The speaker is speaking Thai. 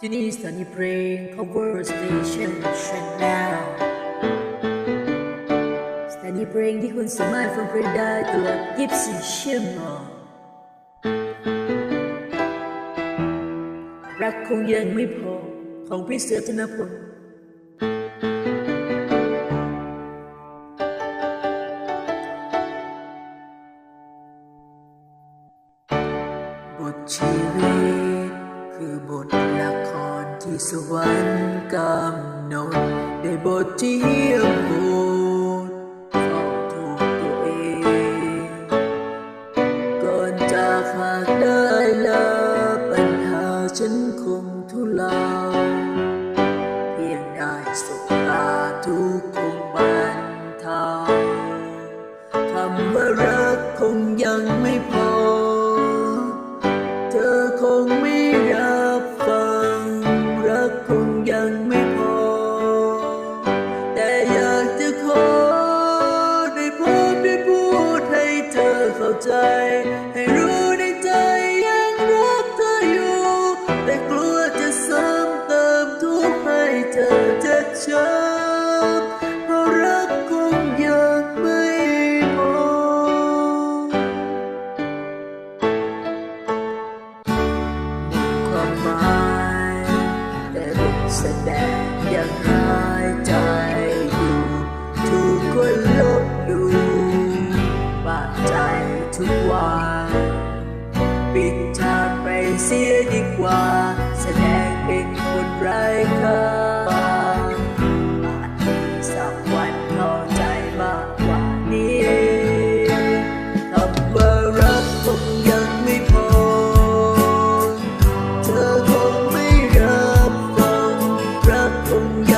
ที่นี่สถานีเพลง cover station channel สถานีเพลงที่คุณสามารถฟังเพลงได้ตลอด24ชั่วโมงรักคงยังไม่พอของพี่เสือธนพลบทชีวิต คือบทละครที่สวรรค์กำหนดได้บทที่เยี่ยมโหดของถูกตัวเอง ก่อนจากหากได้ลาปัญหาฉันคงทุเลา จ็บเพราะรักคงยังไม่พอความหมายแต่บทแสดงยังหายใจอยู่ถูกคนลบหลู่บาดใจทุกวันปิดฉากไปเสียดีกว่า 风扬